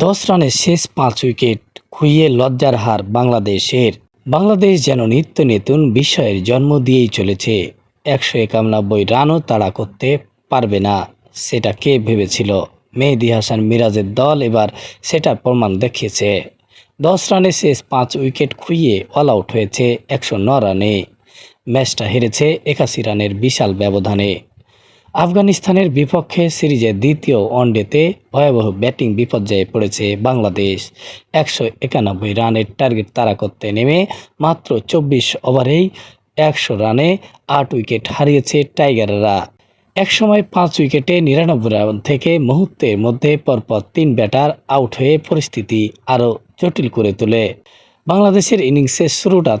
দশ রানে শেষ পাঁচ উইকেট খুইয়ে লজ্জার হার বাংলাদেশের। বাংলাদেশ যেন নিত্য নতুন বিষয়ের জন্ম দিয়েই চলেছে। একশো একানব্বই রানও তাড়া করতে পারবে না, সেটা কে ভেবেছিল? মেহেদি হাসান মিরাজের দল এবার সেটা প্রমাণ দেখিয়েছে। দশ রানে শেষ পাঁচ উইকেট খুইয়ে অল আউট হয়েছে একশো ন রানে। ম্যাচটা হেরেছে একাশি রানের বিশাল ব্যবধানে। আফগানিস্তানের বিপক্ষে সিরিজের দ্বিতীয় ওয়ানডেতে ভয়াবহ ব্যাটিং বিপর্যয়ে পড়েছে বাংলাদেশ। একশো একানব্বই রানের টার্গেট তাড়া করতে নেমে মাত্র চব্বিশ ওভারেই একশো রানে আট উইকেট হারিয়েছে টাইগাররা। একসময় পাঁচ উইকেটে নিরানব্বই রান থেকে মুহূর্তের মধ্যে পরপর তিন ব্যাটার আউট হয়ে পরিস্থিতি আরও জটিল করে তোলে। বাংলাদেশের ইনিংসের শুরুটা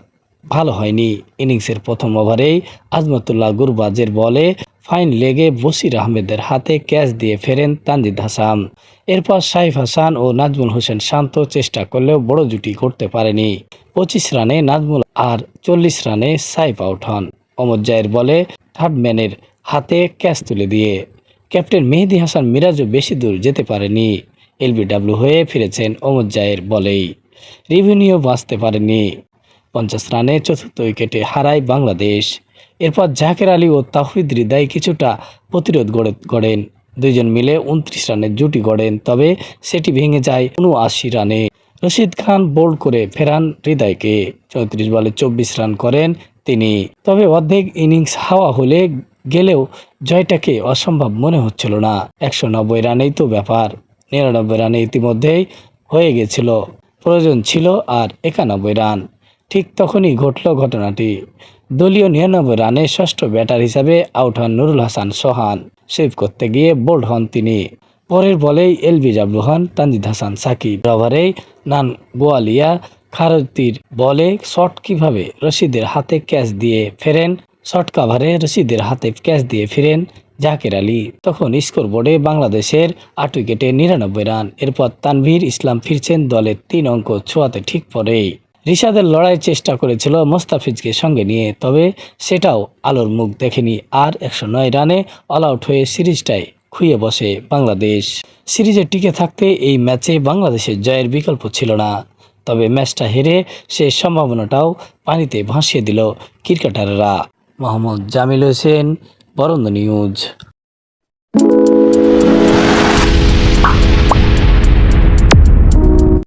ভালো হয়নি। ইনিংসের প্রথম ওভারেই আজমতুল্লাহ গুরবাজের বলে ফাইন লেগে বসির আহমেদের হাতে ক্যাচ দিয়ে ফেরেন তানজিদ হাসান। এরপর সাইফ হাসান ও নাজমুল হোসেন শান্ত চেষ্টা করলেও বড় জুটি করতে পারেনি। পঁচিশ রানে নাজমুল আর চল্লিশ রানে সাইফ আউট হন। অমর জায়ের বলে, থার্ড ম্যানের হাতে ক্যাচ তুলে দিয়ে। ক্যাপ্টেন মেহেদি হাসান মিরাজও বেশি দূর যেতে পারেনি। এলবিডাব্লিউ হয়ে ফিরেছেন অমর জায়ের বলেই। রিভিনিউ বাঁচতে পারেনি। পঞ্চাশ রানে চতুর্থ উইকেটে হারায় বাংলাদেশ। এরপর জাকের আলী ও তাহিদ হৃদয় কিছুটা প্রতিরোধ গড়ে, গড়েন। দুইজন মিলে উনত্রিশ রানের জুটি গড়েন, তবে সেটি ভেঙে যায় উনআশি রানে। রশিদ খান বোল্ড করে ফেরান হৃদয়কে। চৌত্রিশ বলে চব্বিশ রান করেন তিনি। তবে অর্ধেক ইনিংস হাওয়া হলে গেলেও জয়টাকে অসম্ভব মনে হচ্ছিল না। একশো নব্বই রানেই তো ব্যাপার। নিরানব্বই রানে ইতিমধ্যেই হয়ে গেছিল, প্রয়োজন ছিল আর একানব্বই রান। ঠিক তখনই ঘটল ঘটনাটি। দলীয় নিরানব্বই রানে ষষ্ঠ ব্যাটার হিসাবে আউট হন নুরুল হাসান সোহান। সেভ করতে গিয়ে বোল্ড হন তিনি। পরের বলেই এলবি জাবলু হন তানজিদ হাসান সাকিব। ওভারেই নান গোয়ালিয়া খারতির বলে শট কীভাবে রশিদের হাতে ক্যাচ দিয়ে ফেরেন? শর্ট কাভারে রশিদের হাতে ক্যাচ দিয়ে ফিরেন জাকের আলী। তখন স্কোর বোর্ডে বাংলাদেশের আট উইকেটে নিরানব্বই রান। এরপর তানভীর ইসলাম ফিরছেন দলের তিন অঙ্ক ছোঁয়াতে ঠিক পরেই। রিশাদের লড়াইয়ের চেষ্টা করেছিল মোস্তাফিজকে সঙ্গে নিয়ে, তবে সেটাও আলোর মুখ দেখেনি। আর একশো নয় রানে অল আউট হয়ে সিরিজটাই খুঁয়ে বসে বাংলাদেশ। সিরিজে টিকে থাকতে এই ম্যাচে বাংলাদেশের জয়ের বিকল্প ছিল না। তবে ম্যাচটা হেরে সে সম্ভাবনাটাও পানিতে ভাসিয়ে দিল ক্রিকেটাররা। মোহাম্মদ জামিল হোসেন, বরন্দ নিউজ।